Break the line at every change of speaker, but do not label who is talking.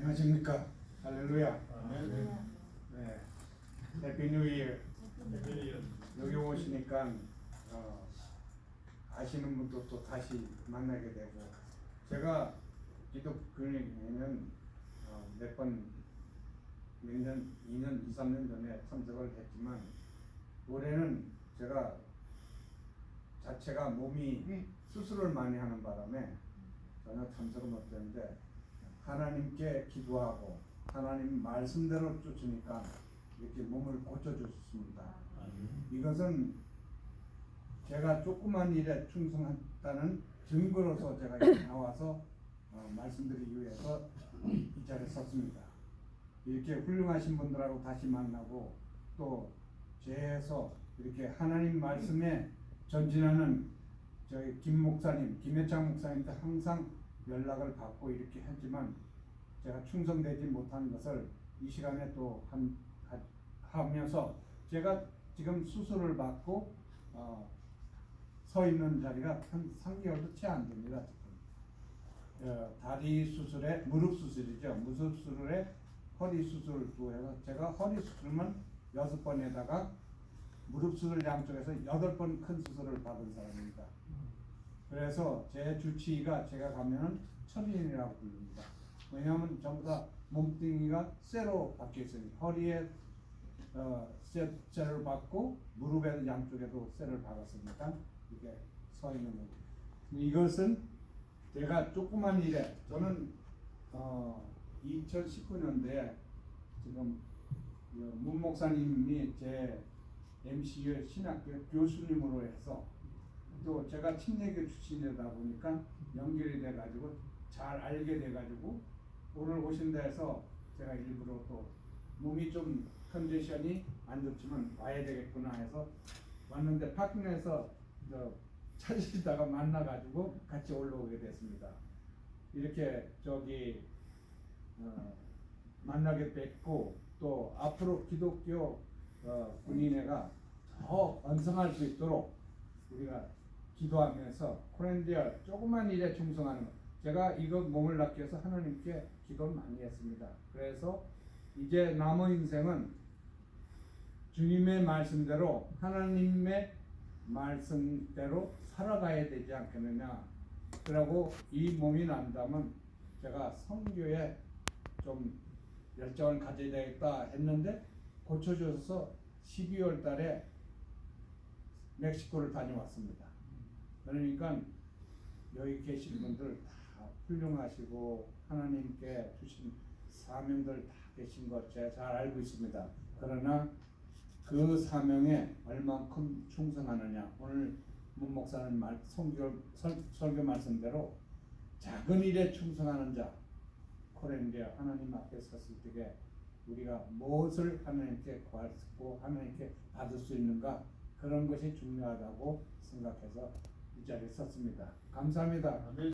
안녕하십니까. 할렐루야. 네. 해피 뉴 이어
네.
여기 오시니까 어, 아시는 분도 또 다시 만나게 되고. 제가 기독교회에는 어, 몇번 몇 년 2년 2, 3년 전에 참석을 했지만 올해는 제가 자체가 몸이 수술을 많이 하는 바람에 전혀 참석을 못했는데 하나님께 기도하고 하나님 말씀대로 쫓으니까 이렇게 몸을 고쳐주셨습니다. 이것은 제가 조그만 일에 충성했다는 증거로서 제가 나와서 어, 말씀드리기 위해서 이 자리에 섰습니다. 이렇게 훌륭하신 분들하고 다시 만나고 또 제에서 이렇게 하나님 말씀에 전진하는 저희 김 목사님, 김혜창 목사님도 항상 연락을 받고 이렇게 했지만 제가 충성되지 못한 것을 이 시간에 또 한, 하- 하면서 제가 지금 수술을 받고 어, 서 있는 자리가 한 3개월도 채 안 됩니다. 지금. 어, 다리 수술에 무릎 수술이죠. 무릎 수술에 허리 수술도 해서 제가 허리 수술만 여섯 번에다가 무릎 수술 양쪽에서 여덟 번 큰 수술을 받은 사람입니다. 그래서 제 주치의가 제가 가면은 천인이라고 부릅니다. 왜냐하면 전부 다 몸뚱이가 쇠로 박혀 있으니 허리에 어, 쇠, 쇠를 박고 무릎에 양쪽에도 쇠를 박았으니까 이게 서 있는 거죠. 이것은 제가 조그만 일에 저는 어, 2019년도에 지금 그문 목사님이 제 MCU 신학교 교수님으로 해서 또 제가 침례교 출신이다 보니까 연결이 돼가지고 잘 알게 돼가지고 오늘 오신다 해서 제가 일부러 또 몸이 좀 컨디션이 안 좋지만 와야 되겠구나 해서 왔는데 파킹에서 저 찾으시다가 만나가지고 같이 올라오게 됐습니다. 이렇게 저기 어, 만나게 됐고 또 앞으로 기독교 어, 군인회가 더 번성할 수 있도록 우리가 기도하면서 코렌디아 조그만 일에 충성하는 것. 제가 이거 몸을 위해서 하나님께 기도를 많이 했습니다. 그래서 이제 남은 인생은 주님의 말씀대로 하나님의 말씀대로 살아가야 되지 않겠느냐. 그러고 이 몸이 난다면 제가 성교에 좀 열정을 가져야 되겠다 했는데 고쳐줘서 12월 달에 멕시코를 다녀왔습니다. 그러니까 여기 계신 분들 다 훌륭하시고 하나님께 주신 사명들 다 계신 것 제가 잘 알고 있습니다. 그러나 그 사명에 얼만큼 충성하느냐. 오늘 문 목사님 말 성교 설, 설교 말씀대로 작은 일에 충성하는 자. 코렌디아 하나님 앞에 섰을 때에 우리가 무엇을 하나님께 구하고 하나님께 받을 수 있는가? 그런 것이 중요하다고 생각해서 이 자리에 섰습니다. 감사합니다.